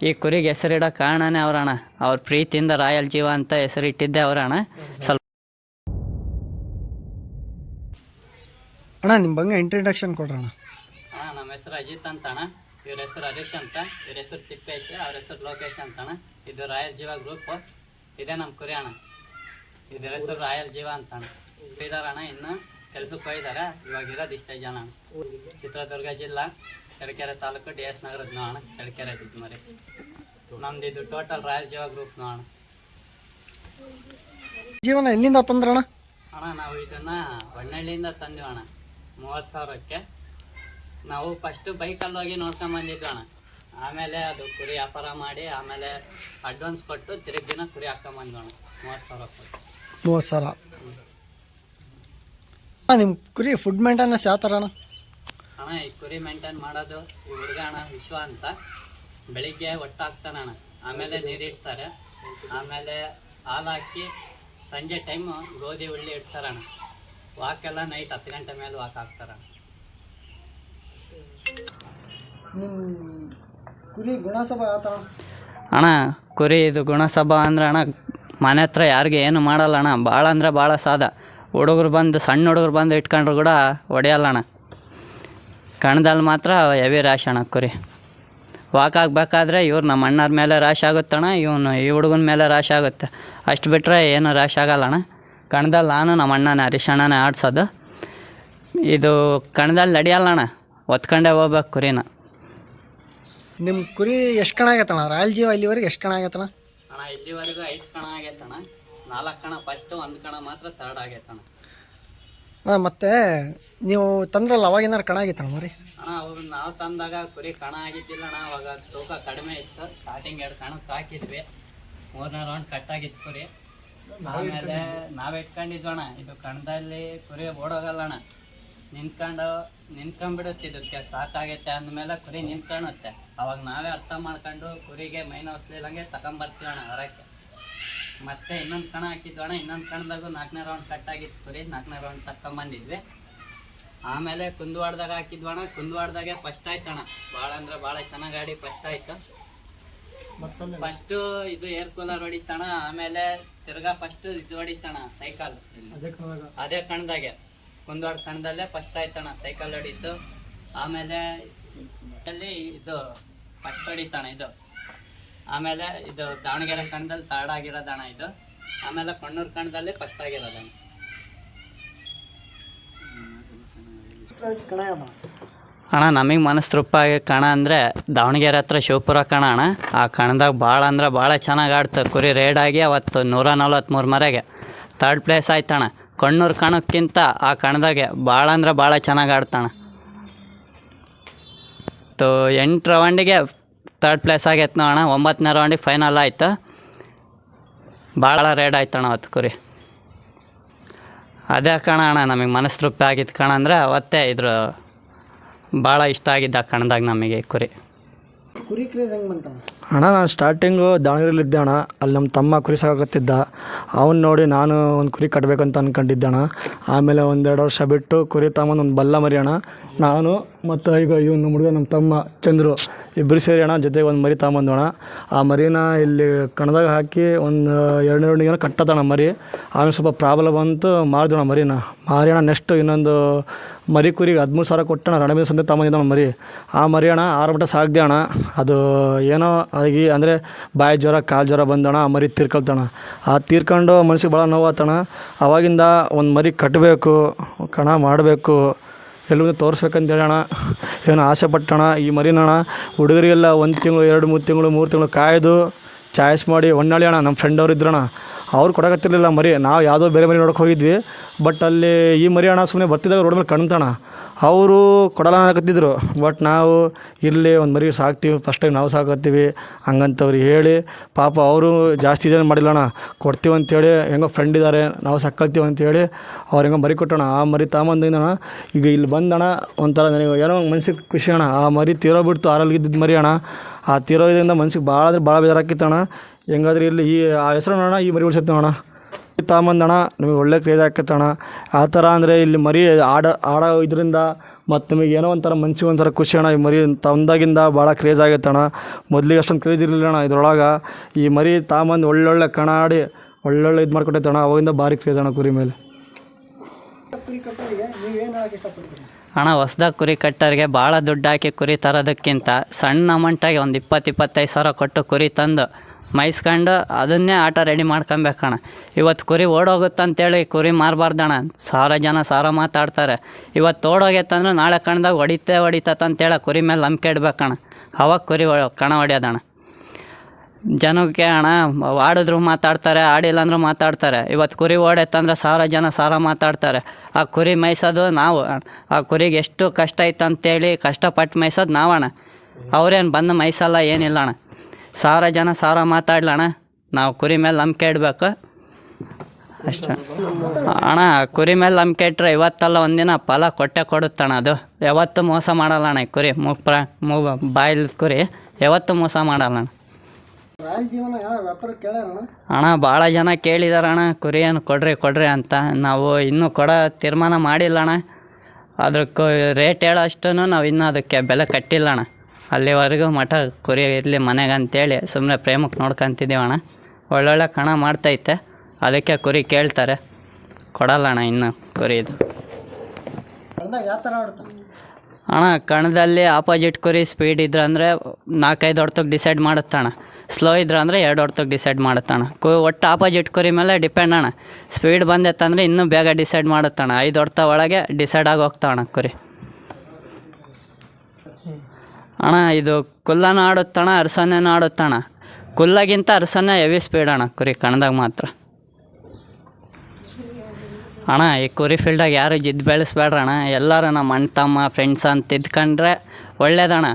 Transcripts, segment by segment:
ಈ ಕುರಿಗೆ ಹೆಸರಿಡೋ ಕಾರಣನೇ ಅವರಣ್ಣ. ಅವ್ರ ಪ್ರೀತಿಯಿಂದ ರಾಯಲ್ ಜೀವ ಅಂತ ಹೆಸರಿಟ್ಟಿದ್ದೆ ಅವರಣ್ಣ. ಸ್ವಲ್ಪ ಅಣ್ಣ ನಿಮ್ಮ ಬಂಗ ಇಂಟ್ರಡಕ್ಷನ್ ಕೊಡ್ರಣ್ಣ. ಅಣ್ಣ ನಮ್ಮ ಹೆಸರು ಅಜಿತ್ ಅಂತ ಅಣ್ಣ ಇವ್ರ ಹೆಸರು ಹರೀಶ್ ಅಂತ. ಇವ್ರ ಹೆಸರು ತಿಪ್ಪೇಶ್ ಅವ್ರ ಹೆಸರು ಲೋಕೇಶ್ ಅಂತ ಅಣ್ಣ ಇದು ರಾಯಲ್ ಜೀವ ಗ್ರೂಪ್ ಇದೇ ನಮ್ಮ ಕುರಿ ಅಣ್ಣ. ಇದ್ರ ಹೆಸರು ರಾಯಲ್ ಜೀವ ಅಂತ ಅಣ್ಣ ಇದಾರೆ ಅಣ್ಣ ಇನ್ನು ಕೆಲ್ಸಕ್ಕೆ ಹೋಗಿದ್ದಾರೆ ಇವಾಗ ಇರೋದು ಇಷ್ಟೇ ಜನ. ಚಿತ್ರದುರ್ಗ ಜಿಲ್ಲಾ. ಚಳ್ಳಕೆರೆ ತಾಲೂಕು ಡಿ ಎಸ್ ನಗರದ ಅಣ್ಣ ಚಳ್ಳಕೆರೆ ಇದ್ದು ಮರಿ ನಮ್ದು ಇದು ಟೋಟಲ್ ರಾಯಲ್ ಜೀವ ಗ್ರೂಪ್ ಅಣ್ಣ. ಜೀವನ ಎಲ್ಲಿಂದ ತಂದ್ರಣ ಅಣ್ಣ? ನಾವು ಇದನ್ನ ಹೊನ್ನಳ್ಳಿಯಿಂದ ತಂದ್ವಿ ಅಣ್ಣ ಮೂವತ್ತು ಸಾವಿರಕ್ಕೆ. ನಾವು ಫಸ್ಟು ಬೈಕಲ್ಲಿ ಹೋಗಿ ನೋಡ್ಕೊಂಡ್ ಬಂದಿದ್ವಿ ಅಣ್ಣ. ಆಮೇಲೆ ಅದು ಕುರಿ ವ್ಯಾಪಾರ ಮಾಡಿ ಆಮೇಲೆ ಅಡ್ವಾನ್ಸ್ ಕೊಟ್ಟು ತಿರುಗಿ ದಿನ ಕುರಿ ಹಾಕೊಂಬಂದ್ವಿ ಅಣ್ಣ ಮೂವತ್ತು ಸಾವಿರ ಕೊಟ್ಟು. ಮೂವತ್ತು ಸಾವಿರ. ನಿಮ್ಮ ಕುರಿ ಫುಡ್ ಮೇಂಟೆನೆನ್ಸ್ ಯಾವ ಥರ ಅಣ್ಣ? ಅಣ್ಣ ಈ ಕುರಿ ಮೇಂಟೈನ್ ಮಾಡೋದು ಈ ಹುಡುಗ ಅಣ್ಣ ವಿಶ್ವ ಅಂತ. ಬೆಳಿಗ್ಗೆ ಒಟ್ಟಾಗ್ತಾನೆ ಹಾಕ್ತಾನೆ ಅಣ್ಣ. ಆಮೇಲೆ ನೀರಿಡ್ತಾರೆ ಆಮೇಲೆ ಹಾಲು ಹಾಕಿ ಸಂಜೆ ಟೈಮು ಗೋಧಿ ಉಳ್ಳಿ ಇಡ್ತಾರಣ್ಣ ವಾಕೆಲ್ಲ ನೈಟ್ ಹತ್ತು ಗಂಟೆ ಮೇಲೆ ವಾಕ್ ಹಾಕ್ತಾರಣ್ಣ ನಿಮ್ಮ ಕುರಿ ಗುಣಸಭಾ ಯಾವ ಅಣ್ಣ ಕುರಿ ಇದು ಗುಣಸಭಾ ಅಂದ್ರೆ ಅಣ್ಣ ಮನೆ ಹತ್ರ ಯಾರಿಗೆ ಏನು ಮಾಡಲ್ಲ ಅಣ್ಣ. ಭಾಳ ಅಂದರೆ ಭಾಳ ಸಾದ. ಹುಡುಗರು ಬಂದು ಸಣ್ಣ ಹುಡುಗರು ಬಂದು ಇಟ್ಕೊಂಡ್ರು ಕೂಡ ಹೊಡೆಯಲ್ಲ ಅಣ್ಣ. ಕಣದಲ್ಲಿ ಮಾತ್ರ ಹೆವಿ ರ್ಯಾಶ್ ಅಣ್ಣ ಕುರಿ. ವಾಕ್ ಆಗಬೇಕಾದ್ರೆ ಇವ್ರು ನಮ್ಮ ಅಣ್ಣರ ಮೇಲೆ ರ್ಯಾಶ್ ಆಗುತ್ತಣ್ಣ ಇವನು ಈ ಹುಡುಗನ ಮೇಲೆ ರ್ಯಾಶ್ ಆಗುತ್ತೆ. ಅಷ್ಟು ಬಿಟ್ಟರೆ ಏನು ರ್ಯಾಶ್ ಆಗಲ್ಲ ಅಣ್ಣ. ಕಣದಲ್ಲಿ ನಾನು ನಮ್ಮ ಅಣ್ಣನ ಹರೀಶ್ ಅಣ್ಣನೇ ಆಡ್ಸೋದು. ಇದು ಕಣದಲ್ಲಿ ನಡೆಯಲ್ಲಣ್ಣ ಒತ್ಕೊಂಡೇ ಹೋಗ್ಬೇಕು ಕುರಿನ. ನಿಮ್ಮ ಕುರಿ ಎಷ್ಟು ಕಣ ಆಗತ್ತಣ್ಣ? ರಾಯಲ್ ಜೀವ ಇಲ್ಲಿವರೆಗೆ ಎಷ್ಟು ಕಣ ಆಗತ್ತಣ್ಣ? ಅಣ್ಣ ಇಲ್ಲಿವರೆಗೂ ಐದು ಕಣ ಆಗೈತಣ್ಣ. ನಾಲ್ಕು ಕಣ ಫಸ್ಟು ಒಂದು ಕಣ ಮಾತ್ರ ತರ್ಡ್ ಆಗೈತಣ್ಣ. ಹಾಂ, ಮತ್ತು ನೀವು ತಂದ್ರಲ್ಲ ಅವಾಗಿನಾರು ಕಣ ಆಗಿತ್ತು ಮರಿ ಅಣ್ಣ ನಾವು ತಂದಾಗ ಕುರಿ ಕಣ ಆಗಿದ್ದಿಲ್ಲ. ಅಣ್ಣ ಅವಾಗ ತೂಕ ಕಡಿಮೆ ಇತ್ತು. ಸ್ಟಾರ್ಟಿಂಗ್ ಎರಡು ಕಣಕ್ಕೆ ಹಾಕಿದ್ವಿ. ಮೂರನೇ ರೌಂಡ್ ಕಟ್ಟಾಗಿತ್ತು ಕುರಿ. ಆಮೇಲೆ ನಾವೇ ಇಟ್ಕೊಂಡಿದ್ವಿ ಅಣ್ಣ ಇದು ಕಣದಲ್ಲಿ ಕುರಿ ಓಡೋಗಲ್ಲ ಅಣ್ಣ ನಿಂತ್ಕೊಂಡು, ನಿಂತ್ಕೊಂಡ್ಬಿಡುತ್ತೆ ಇದಕ್ಕೆ. ಸಾಕಾಗೈತೆ ಅಂದಮೇಲೆ ಕುರಿ ನಿಂತ್ಕೊಳ್ಳುತ್ತೆ. ಅವಾಗ ನಾವೇ ಅರ್ಥ ಮಾಡ್ಕೊಂಡು ಕುರಿಗೆ ಮೈನ ಹೊಸ್ಲಿಲ್ಲಂಗೆ ತಗೊಂಬರ್ತೀವಿ ಅಣ್ಣ ಹೊರಕ್ಕೆ. ಮತ್ತೆ ಇನ್ನೊಂದು ಕಣ ಹಾಕಿದ್ವಿ ಅಣ್ಣ. ಇನ್ನೊಂದು ಕಣದಾಗೂ ನಾಲ್ಕನೇ ರೌಂಡ್ ಕಟ್ ಆಗಿತ್ತು ಕುರಿ ನಾಲ್ಕನೇ ರೌಂಡ್ ತಕ್ಕಂಬಂದಿದ್ವಿ ಆಮೇಲೆ ಕುಂದುವಾಡ್ದಾಗ ಹಾಕಿದ್ವಿ ಅಣ್ಣ. ಕುಂದುವಾಡ್ದಾಗೆ ಫಸ್ಟ್ ಆಯ್ತು ಅಣ್ಣ. ಭಾಳ ಅಂದ್ರೆ ಭಾಳ ಚೆನ್ನಾಗಿ ಆಡಿ ಫಸ್ಟ್ ಆಯ್ತು. ಫಸ್ಟು ಇದು ಏರ್ ಕೂಲರ್ ಹೊಡಿತಣ ಆಮೇಲೆ ತಿರ್ಗಾ ಫಸ್ಟ್ ಇದು ಹೊಡಿತಣ ಸೈಕಲ್ ಅದೇ ಕಣದಾಗ. ಕುಂದವಾಡ ಕಣದಲ್ಲೇ ಫಸ್ಟ್ ಆಯ್ತಣ ಸೈಕಲ್ ಹೊಡಿತು. ಆಮೇಲೆ ಅಲ್ಲಿ ಇದು ಫಸ್ಟ್ ಹೊಡಿತಣ ಇದು. ಆಮೇಲೆ ಇದು ದಾವಣಗೆರೆ ಕಣದಲ್ಲಿ ಥರ್ಡ್ ಆಗಿರೋದಣ ಇದು. ಆಮೇಲೆ ಕಣ್ಣೂರು ಕಣದಲ್ಲಿ ಫಸ್ಟ್ ಆಗಿರೋ ದಣ ಅಣ್ಣ, ನಮಗೆ ಮನಸ್ಸು ತೃಪ್ಪಾಗಿ ಕಣ ಅಂದರೆ ದಾವಣಗೆರೆ ಹತ್ರ ಶಿವಪುರ ಕಣ ಅಣ್ಣ. ಆ ಕಣದಾಗ ಭಾಳ ಅಂದ್ರೆ ಭಾಳ ಚೆನ್ನಾಗಿ ಆಡ್ತು. ಕುರಿ ರೇಡ್ ಆಗಿ ಅವತ್ತು ನೂರ ನಲ್ವತ್ತ್ಮೂರು ಮರೆಗೆ ಥರ್ಡ್ ಪ್ಲೇಸ್ ಆಯ್ತಣ್ಣ ಕಣ್ಣೂರು ಕಣಕ್ಕಿಂತ ಆ ಕಣದಾಗೆ ಭಾಳ ಅಂದ್ರೆ ಭಾಳ ಚೆನ್ನಾಗಿ ಆಡ್ತಾಣ ಮತ್ತು ಎಂಟು ರೌಂಡಿಗೆ ತರ್ಡ್ ಪ್ಲೇಸ್ ಆಗೈತೆ ಅಣ್ಣ. ಒಂಬತ್ತನೇ ರೌಂಡಿಗೆ ಫೈನಲ್ ಆಯ್ತು? ಭಾಳ ರೇಡ್ ಆಯ್ತಣ್ಣ ಅವತ್ತು ಕುರಿ. ಅದೇ ಕಣ ಅಣ್ಣ, ನಮಗೆ ಮನಸ್ಸು ತೃಪ್ತಿ ಆಗಿದ್ದು ಕಣ ಅಂದರೆ ಅವತ್ತೇ ಇದ್ರ ಭಾಳ ಇಷ್ಟ ಆಗಿದ್ದ ಕಣದಾಗ ನಮಗೆ ಕುರಿ. ಕುರಿ ಕ್ರೇಜ್ ಹೆಂಗೆ ಬಂತಣ್ಣ? ಅಣ್ಣ, ನಾನು ಸ್ಟಾರ್ಟಿಂಗು ದಾವಣಗೆರೆಯಲ್ಲಿದ್ದೆ ಅಣ್ಣ. ಅಲ್ಲಿ ನಮ್ಮ ತಮ್ಮ ಕುರಿ ಸಾಕತ್ತಿದ್ದ ಅವನು ನೋಡಿ ನಾನು ಒಂದು ಕುರಿ ಕಟ್ಟಬೇಕಂತ ಅಂದ್ಕೊಂಡಿದ್ದೆ ಅಣ್ಣ. ಆಮೇಲೆ ಒಂದೆರಡು ವರ್ಷ ಬಿಟ್ಟು ಕುರಿ ತಗೊಂಬಂದು ಒಂದು ಬಲ್ಲ ಮರಿ ಅಣ್ಣ. ನಾನು ಮತ್ತು ಈಗ ಇವನು ಹುಡುಗ ನಮ್ಮ ತಮ್ಮ, ಚಂದ್ರು ಇಬ್ಬರು ಸೇರಿ ಅಣ್ಣ ಜೊತೆಗೆ ಒಂದು ಮರಿ ತಗೊಂಬಂದು ಅಣ್ಣ. ಆ ಮರಿನ ಇಲ್ಲಿ ಕಣದಾಗ ಹಾಕಿ ಒಂದು ಎರಡು ಎರಡು ಏನೋ ಕಟ್ಟದಣ್ಣ ಮರಿ. ಆಮೇಲೆ ಸ್ವಲ್ಪ ಪ್ರಾಬ್ಲಮ್ ಬಂತು ಅಣ್ಣ ಮರಿನ. ಮಾರಿ ಅಣ್ಣ ನೆಕ್ಸ್ಟ್ ಇನ್ನೊಂದು ಮರಿ ಕುರಿಗೆ ಹದಿಮೂರು ಸಾವಿರ ಕೊಟ್ಟಣ ರಣಬೀರ್ ಸಂತೆ ಇದ್ದಾನ ಮರಿ. ಆ ಮರಿ ಅಣ್ಣ ಆರು ಮಟ್ಟ ಸಾಕ್ದೆ ಅಣ್ಣ. ಅದು ಏನೋ ಆಗಿ ಅಂದರೆ ಬಾಯಿ ಜ್ವರ, ಕಾಲು ಜ್ವರ ಬಂದಣ, ಆ ಮರಿ ತೀರ್ಕೊಳ್ತಣ. ಆ ತೀರ್ಕೊಂಡು ಮನ್ಸಿಗೆ ಭಾಳ ನೋವಾತಣ. ಅವಾಗಿಂದ ಒಂದು ಮರಿ ಕಟ್ಟಬೇಕು ಕಣ ಮಾಡಬೇಕು ಎಲ್ಲರಿಗೂ ತೋರಿಸ್ಬೇಕಂತ ಹೇಳೋಣ. ಏನೋ ಆಸೆ ಪಟ್ಟಣ, ಈ ಮರಿನಣ ಹುಡುಗರಿಗೆಲ್ಲ ಒಂದು ತಿಂಗಳು, ಎರಡು, ಮೂರು ತಿಂಗಳು ಮೂರು ತಿಂಗಳು ಕಾಯ್ದು ಚಾಯ್ಸ್ ಮಾಡಿ ಹೊನ್ನಾಳಿ ಅಣ್ಣ ನಮ್ಮ ಫ್ರೆಂಡ್ ಅವ್ರು ಇದ್ರಣ್ಣ. ಅವ್ರು ಕೊಡಕತ್ತಿರಲಿಲ್ಲ ಮರಿ. ನಾವು ಯಾವುದೋ ಬೇರೆ ಮರಿ ನೋಡೋಕೆ ಹೋಗಿದ್ವಿ. ಬಟ್ ಅಲ್ಲಿ ಈ ಮರಿ ಅಣ್ಣ ಸುಮ್ಮನೆ ಬರ್ತಿದ್ದಾಗ ರೋಡ್ ಮೇಲೆ ಕಣ್ತಾಣ. ಅವರು ಕೊಡಲ್ಲ ಅನ್ನಕತ್ತಿದ್ರು. ಬಟ್ ನಾವು ಇಲ್ಲಿ ಒಂದು ಮರಿ ಸಾಕ್ತೀವಿ. ಫಸ್ಟ್ ಟೈಮ್ ನಾವು ಸಾಕತ್ತೀವಿ. ಹಂಗಂತವ್ರಿಗೆ ಹೇಳಿ, ಪಾಪ ಅವರು ಜಾಸ್ತಿ ಇದೇನು ಮಾಡಿಲ್ಲ ಅಣ್ಣ. ಕೊಡ್ತೀವಿ ಅಂತೇಳಿ, ಹೆಂಗೋ ಫ್ರೆಂಡ್ ಇದ್ದಾರೆ ನಾವು ಸಾಕತ್ತೀವಿ ಅಂತೇಳಿ ಅವ್ರು ಹೆಂಗೋ ಮರಿ ಕೊಟ್ಟಣ. ಆ ಮರಿ ತಗೊಂಬಂದಿಂದ ಅಣ್ಣ, ಈಗ ಇಲ್ಲಿ ಬಂದಣ ಒಂಥರ ನನಗೆ ಏನೋ ಮನ್ಸಿಗೆ ಖುಷಿ ಅಣ್ಣ. ಆ ಮರಿ ತೀರೋಬಿಡ್ತು ಆರಲ್ಲಿ ಇದ್ದಿದ್ದು ಮರಿ ಅಣ್ಣ. ಆ ತೀರೋದ್ರಿಂದ ಮನ್ಸಿಗೆ ಭಾಳ ಅಂದ್ರೆ ಭಾಳ ಬೇಜಾರಾಕಿತ್ತಣ ಹೆಂಗಾದ್ರೆ ಇಲ್ಲಿ ಈ, ಆ ಹೆಸರು ನೋಡೋಣ, ಈ ಮರಿ ಉಳಿಸತ್ತೆ ಅಣ್ಣ ತಾಂಬಂದಣ ನಿಮಗೆ ಒಳ್ಳೆ ಕ್ರೇಜ್ ಹಾಕತ್ತಣ ಆ ಥರ ಅಂದರೆ ಇಲ್ಲಿ ಮರಿ ಆಡ, ಆಡೋ ಇದರಿಂದ ಮತ್ತು ನಿಮಗೆ ಏನೋ ಒಂಥರ ಮನ್ಸಿಗೆ ಒಂಥರ ಖುಷಿ ಅಣ್ಣ. ಈ ಮರಿ ತಂದಾಗಿಂದ ಭಾಳ ಕ್ರೇಜ್ ಆಗತ್ತಣ ಮೊದಲಿಗೆ ಅಷ್ಟೊಂದು ಕ್ರೇಜ್ ಇರಲಿಲ್ಲ ಅಣ್ಣ ಇದ್ರೊಳಗೆ. ಈ ಮರಿ ತಾಂಬಂದು ಒಳ್ಳೊಳ್ಳೆ ಕಣ ಆಡಿ ಒಳ್ಳೊಳ್ಳೆ ಇದು ಮಾಡ್ಕೊಟ್ಟೈತಣ ಅವಾಗಿಂದ ಭಾರಿ ಕ್ರೇಜ್ ಅಣ್ಣ ಕುರಿ ಮೇಲೆ. ಹಣ ಹೊಸ್ದಾಗಿ ಕುರಿ ಕಟ್ಟೋರಿಗೆ ಭಾಳ ದುಡ್ಡು ಹಾಕಿ ಕುರಿ ತರೋದಕ್ಕಿಂತ ಸಣ್ಣ ಅಮೌಂಟಾಗಿ ಒಂದು ಇಪ್ಪತ್ತು ಇಪ್ಪತ್ತೈದು ಸಾವಿರ ಕೊಟ್ಟು ಕುರಿ ತಂದು ಮೈಸ್ಕೊಂಡು ಅದನ್ನೇ ಆಟ ರೆಡಿ ಮಾಡ್ಕೊಬೇಕಣ್ಣ ಇವತ್ತು ಕುರಿ ಓಡೋಗುತ್ತಂತೇಳಿ ಕುರಿ ಮಾರಬಾರ್ದಣ್ಣ ಸಾವಿರ ಜನ ಸಾವಿರ ಮಾತಾಡ್ತಾರೆ. ಇವತ್ತು ಓಡೋಗೈತಂದ್ರೆ ನಾಳೆ ಕಣ್ದಾಗ ಹೊಡಿತೇ ಹೊಡಿತತ್ತಂತೇಳಿ ಕುರಿ ಮೇಲೆ ನಂಬಿಕೆ ಇಡ್ಬೇಕಣ್ಣ ಅವಾಗ ಕುರಿ ಕಣ ಹೊಡ್ಯೋದಣ್ಣ ಜನಕ್ಕೆ ಅಣ್ಣ ಆಡಿದ್ರು ಮಾತಾಡ್ತಾರೆ ಆಡಿಲ್ಲ ಅಂದ್ರೆ ಮಾತಾಡ್ತಾರೆ. ಇವತ್ತು ಕುರಿ ಓಡೈತಂದ್ರೆ ಸಾವಿರ ಜನ ಸಾವಿರ ಮಾತಾಡ್ತಾರೆ. ಆ ಕುರಿ ಮೇಯ್ಸೋದು ನಾವು ಆ ಕುರಿಗೆ ಎಷ್ಟು ಕಷ್ಟ ಐತೆ ಅಂತೇಳಿ ಕಷ್ಟಪಟ್ಟು ಮೇಯ್ಸೋದು ನಾವಣ್ಣ ಅವ್ರೇನು ಬಂದು ಮೈಸಲ್ಲ ಏನಿಲ್ಲ, ಅಣ್ಣ. ಸಾವಿರ ಜನ ಸಾವಿರ ಮಾತಾಡ್ಲಣ್ಣ ನಾವು ಕುರಿ ಮೇಲೆ ನಂಬಿಕೆ ಇಡಬೇಕು. ಅಷ್ಟೇ. ಅಣ್ಣ ಕುರಿ ಮೇಲೆ ನಂಬಿಕೆ ಇಟ್ಟರೆ ಇವತ್ತಲ್ಲ ಒಂದಿನ ಫಲ ಕೊಟ್ಟೆ ಕೊಡುತ್ತಣ್ಣ ಅದು. ಯಾವತ್ತು ಮೋಸ ಮಾಡಲ್ಲ, ಅಣ್ಣ ಕುರಿ. ಮೂ ಪ್ರ ಮೂ ಬಾಯಿಲ್ ಕುರಿ ಯಾವತ್ತು ಮೋಸ ಮಾಡಲ್ಲ, ಅಣ್ಣ. ರಾಯಲ್ ಜೀವನ ಯಾರು ವ್ಯಾಪಾರ ಕೇಳ್ಯಾರಣ ಅಣ್ಣ ಭಾಳ ಜನ ಕೇಳಿದಾರಣ್ಣ ಕುರಿಯನ್ನು ಕೊಡ್ರಿ ಕೊಡ್ರಿ ಅಂತ. ನಾವು ಇನ್ನೂ ಕೊಡೋ ತೀರ್ಮಾನ ಮಾಡಿಲ್ಲ ಅಣ್ಣ ಅದಕ್ಕೆ ರೇಟ್ ಹೇಳೋ ಅಷ್ಟು ನಾವು ಇನ್ನೂ ಅದಕ್ಕೆ ಬೆಲೆ ಕಟ್ಟಿಲ್ಲ ಅಣ್ಣ ಅಲ್ಲಿವರೆಗೂ ಮಠ ಕುರಿ ಇರಲಿ ಮನೆಗೆ ಅಂತೇಳಿ ಸುಮ್ಮನೆ ಪ್ರೇಮಕ್ಕೆ ನೋಡ್ಕೊಂತಿದ್ದೀವಿ ಅಣ್ಣ ಒಳ್ಳೊಳ್ಳೆ ಕಣ ಮಾಡ್ತೈತೆ. ಅದಕ್ಕೆ ಕುರಿ ಕೇಳ್ತಾರೆ. ಕೊಡಲ್ಲ ಅಣ್ಣ ಇನ್ನು ಯಾವ ಥರ ಆಡುತ್ತ ಅಣ್ಣ ಕಣದಲ್ಲಿ ಆಪೋಸಿಟ್ ಕುರಿ ಸ್ಪೀಡ್ ಇದ್ರೆ ಅಂದರೆ ನಾಲ್ಕೈದು ಹೊಡ್ತಕ್ಕೆ ಡಿಸೈಡ್ ಮಾಡುತ್ತಣ್ಣ. ಸ್ಲೋ ಇದ್ರೆ ಅಂದರೆ ಎರಡು ಹೊರ್ತಕ್ಕೆ ಡಿಸೈಡ್ ಮಾಡುತ್ತಾಣ ಕು ಒಟ್ಟು ಆಪೋಸಿಟ್ ಕುರಿ ಮೇಲೆ ಡಿಪೆಂಡ್ ಅಣ್ಣ. ಸ್ಪೀಡ್ ಬಂದೈತಂದರೆ ಇನ್ನೂ ಬೇಗ ಡಿಸೈಡ್ ಮಾಡುತ್ತಣ್ಣ ಐದು ಹೊರ್ತ ಒಳಗೆ ಡಿಸೈಡ್ ಆಗಿ ಹೋಗ್ತಾವಣ್ಣ ಕುರಿ. ಅಣ್ಣ, ಇದು ಕುಲ್ಲನೂ ಆಡುತ್ತಾಣ, ಅರಸನ್ನೇನೂ ಆಡುತ್ತಾಣ? ಕುಲ್ಲಗಿಂತ ಅರಸನ್ನ ಹೆವಿ ಸ್ಪೀಡ್ ಅಣ್ಣ ಕುರಿ, ಕಣದಾಗ ಮಾತ್ರ. ಅಣ್ಣ, ಈ ಕುರಿ ಫೀಲ್ಡಾಗ ಯಾರು ಜಿದ್ದು ಬೆಳೆಸ್ಬೇಡ್ರಣ್ಣ? ಎಲ್ಲರೂ ನಮ್ಮ ಅಣ್ಣ, ತಮ್ಮ ಫ್ರೆಂಡ್ಸ್ ಅಂತ ಇದ್ಕೊಂಡ್ರೆ ಒಳ್ಳೇದಣ್ಣ.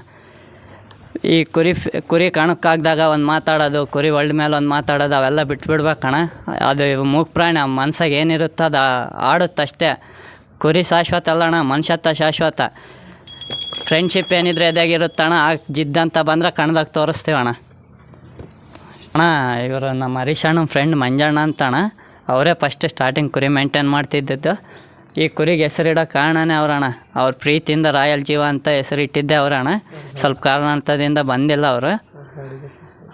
ಈ ಕುರಿ ಕುರಿ ಕಣಕ್ಕಾಗ್ದಾಗ ಒಂದು ಮಾತಾಡೋದು, ಕುರಿ ಒಳ್ಳೆ ಮೇಲೆ ಒಂದು ಮಾತಾಡೋದು, ಅವೆಲ್ಲ ಬಿಟ್ಬಿಡ್ಬೇಕು ಕಣ. ಅದು ಮೂಕ್ ಪ್ರಾಣಿ, ಆ ಮನ್ಸಾಗ ಏನಿರುತ್ತೋ ಅದು ಆಡುತ್ತಷ್ಟೇ ಕುರಿ ಶಾಶ್ವತ ಅಲ್ಲಣ್ಣ ಮನುಷ್ಯತ್ವ ಶಾಶ್ವತ. ಫ್ರೆಂಡ್ಶಿಪ್ ಏನಿದ್ರೆ ಎದಾಗಿರುತ್ತಣ್ಣ ಆ ಜಿದ್ದಂತ ಬಂದ್ರೆ ಕಣ್ದಾಗ ತೋರಿಸ್ತೀವಿ ಅಣ್ಣ. ಇವರು ನಮ್ಮ ಹರೀಶ್ ಅಣ್ಣ ಫ್ರೆಂಡ್ ಮಂಜಣ್ಣ ಅಂತಣ್ಣ ಅವರೇ ಫಸ್ಟ್ ಸ್ಟಾರ್ಟಿಂಗ್ ಕುರಿ ಮೇಂಟೈನ್ ಮಾಡ್ತಿದ್ದದ್ದು. ಈ ಕುರಿಗೆ ಹೆಸರಿಡೋ ಕಾರಣನೇ ಅವರಣ್ಣ. ಅವ್ರ ಪ್ರೀತಿಯಿಂದ ರಾಯಲ್ ಜೀವ ಅಂತ ಹೆಸರಿಟ್ಟಿದ್ದೆ ಅವರಣ್ಣ. ಸ್ವಲ್ಪ ಕಾರಣಾಂತರದಿಂದ ಬಂದಿಲ್ಲ ಅವರು.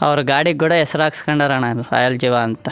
ಅವ್ರ ಗಾಡಿಗೆ ಕೂಡ ಹೆಸರು ಹಾಕ್ಸ್ಕೊಂಡಾರಣ್ಣ ರಾಯಲ್ ಜೀವ ಅಂತ.